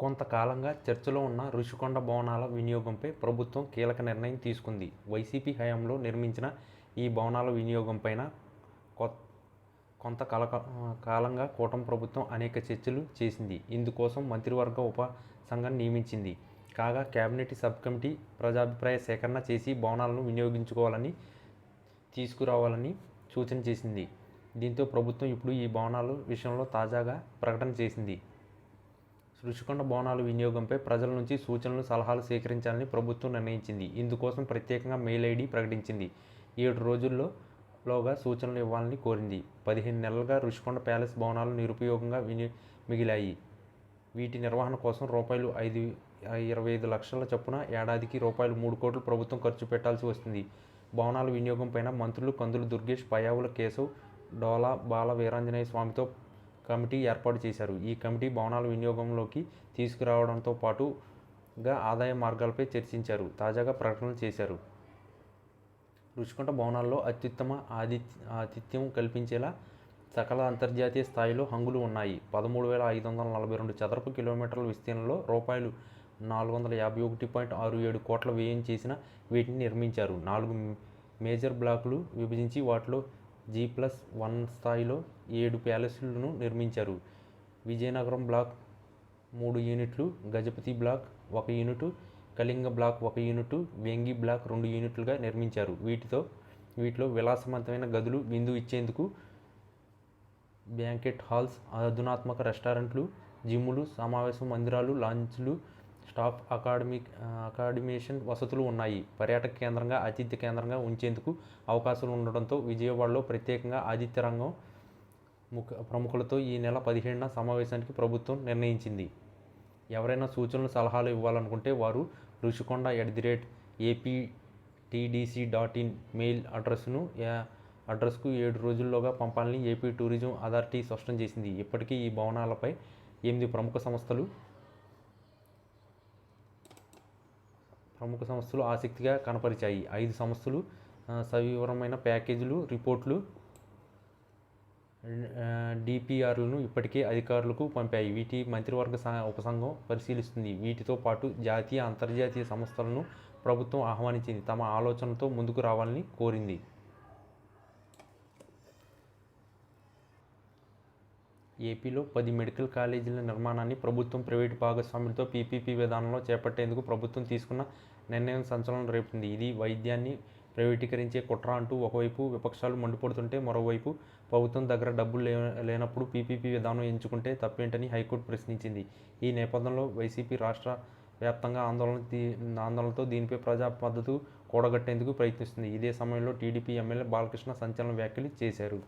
కొంతకాలంగా చర్చలో ఉన్న రుషికొండ భవనాల వినియోగంపై ప్రభుత్వం కీలక నిర్ణయం తీసుకుంది. వైసీపీ హయాంలో నిర్మించిన ఈ భవనాల వినియోగంపైన కొంత కాలంగా కూటమి ప్రభుత్వం అనేక చర్చలు చేసింది. ఇందుకోసం మంత్రివర్గ ఉప సంఘం నియమించింది. కాగా కేబినెట్ సబ్ కమిటీ ప్రజాభిప్రాయ సేకరణ చేసి భవనాలను వినియోగించుకోవాలని, తీసుకురావాలని సూచన చేసింది. దీంతో ప్రభుత్వం ఇప్పుడు ఈ భవనాల విషయంలో తాజాగా ప్రకటన చేసింది. రుషికొండ బోనాల వినియోగంపై ప్రజల నుంచి సూచనలు, సలహాలు సేకరించాలని ప్రభుత్వం నిర్ణయించింది. ఇందుకోసం ప్రత్యేకంగా మెయిల్ ఐడి ప్రకటించింది. ఏడు రోజుల్లో లోగా సూచనలు ఇవ్వాలని కోరింది. పదిహేను నెలలుగా రుషికొండ ప్యాలెస్ భవనాలు నిరుపయోగంగా విని మిగిలాయి. వీటి నిర్వహణ కోసం రూపాయలు ఐదు ఇరవై ఐదు లక్షల చొప్పున ఏడాదికి రూపాయలు మూడు కోట్లు ప్రభుత్వం ఖర్చు పెట్టాల్సి వస్తుంది. భవనాల వినియోగంపైన మంత్రులు కందులు దుర్గేష్, పయావుల కేశవ్, డోలా బాల వీరాంజనేయ స్వామితో కమిటీ ఏర్పాటు చేశారు. ఈ కమిటీ భవనాల వినియోగంలోకి తీసుకురావడంతో పాటుగా ఆదాయ మార్గాలపై చర్చించారు. తాజాగా ప్రకటనలు చేశారు. రుచికొండ భవనాల్లో అత్యుత్తమ ఆతిథ్యం కల్పించేలా సకల అంతర్జాతీయ స్థాయిలో హంగులు ఉన్నాయి. పదమూడు వేల ఐదు వందల నలభై రెండు చదరపు కిలోమీటర్ల విస్తీర్ణంలో రూపాయలు నాలుగు వందల యాభై ఒకటి పాయింట్ ఆరు ఏడు కోట్ల వ్యయం చేసిన వీటిని నిర్మించారు. నాలుగు మేజర్ బ్లాకులు విభజించి వాటిలో జీ ప్లస్ వన్ స్థాయిలో ఏడు ప్యాలెస్లను నిర్మించారు. విజయనగరం బ్లాక్ మూడు యూనిట్లు, గజపతి బ్లాక్ ఒక యూనిట్, కళింగ బ్లాక్ ఒక యూనిట్, వెంగి బ్లాక్ రెండు యూనిట్లుగా నిర్మించారు. వీటితో వీటిలో విలాసవంతమైన గదులు, విందు ఇచ్చేందుకు బ్యాంకెట్ హాల్స్, అధునాత్మక రెస్టారెంట్లు, జిమ్లు, సమావేశ మందిరాలు, లాంచ్లు స్టాఫ్ అకాడమిషన్ వసతులు ఉన్నాయి. పర్యాటక కేంద్రంగా, ఆతిథ్య కేంద్రంగా ఉంచేందుకు అవకాశాలు ఉండడంతో విజయవాడలో ప్రత్యేకంగా ఆతిథ్య రంగం ముఖ ప్రముఖులతో ఈ నెల పదిహేడున సమావేశానికి ప్రభుత్వం నిర్ణయించింది. ఎవరైనా సూచనలు, సలహాలు ఇవ్వాలనుకుంటే వారు Rushikonda at the rate APTDC dot in mail అడ్రస్ను అడ్రస్కు ఏడు రోజుల్లోగా పంపాలని ఏపీ టూరిజం అథారిటీ స్పష్టం చేసింది. ఇప్పటికీ ఈ భవనాలపై ఎనిమిది ప్రముఖ సంస్థలు ప్రముఖ సంస్థలు ఆసక్తిగా కనపరిచాయి. ఐదు సంస్థలు సవివరమైన ప్యాకేజీలు, రిపోర్ట్లు డిపిఆర్లను ఇప్పటికే అధికారులకు పంపాయి. వీటి మంత్రివర్గ ఉపసంఘం పరిశీలిస్తుంది. వీటితో పాటు జాతీయ, అంతర్జాతీయ సంస్థలను ప్రభుత్వం ఆహ్వానించింది తమ ఆలోచనలతో ముందుకు రావాలని కోరింది. ఏపీలో పది మెడికల్ కాలేజీల నిర్మాణాన్ని ప్రభుత్వం ప్రైవేటు భాగస్వామ్యంతో పీపీపీ విధానంలో చేపట్టేందుకు ప్రభుత్వం తీసుకున్న నిర్ణయం సంచలనం రేపింది ఇది వైద్యాన్ని ప్రైవేటీకరించే కుట్ర అంటూ ఒకవైపు విపక్షాలు మండిపడుతుంటే మరోవైపు ప్రభుత్వం దగ్గర డబ్బులు లేనప్పుడు పీపీపీ విధానం ఎంచుకుంటే తప్పేంటని హైకోర్టు ప్రశ్నించింది. ఈ నేపథ్యంలో వైసీపీ రాష్ట్ర వ్యాప్తంగా ఆందోళన ఆందోళనతో దీనిపై ప్రజా మద్దతు కూడగట్టేందుకు ప్రయత్నిస్తుంది ఇదే సమయంలో టీడీపీ ఎమ్మెల్యే బాలకృష్ణ సంచలన వ్యాఖ్యలు చేశారు.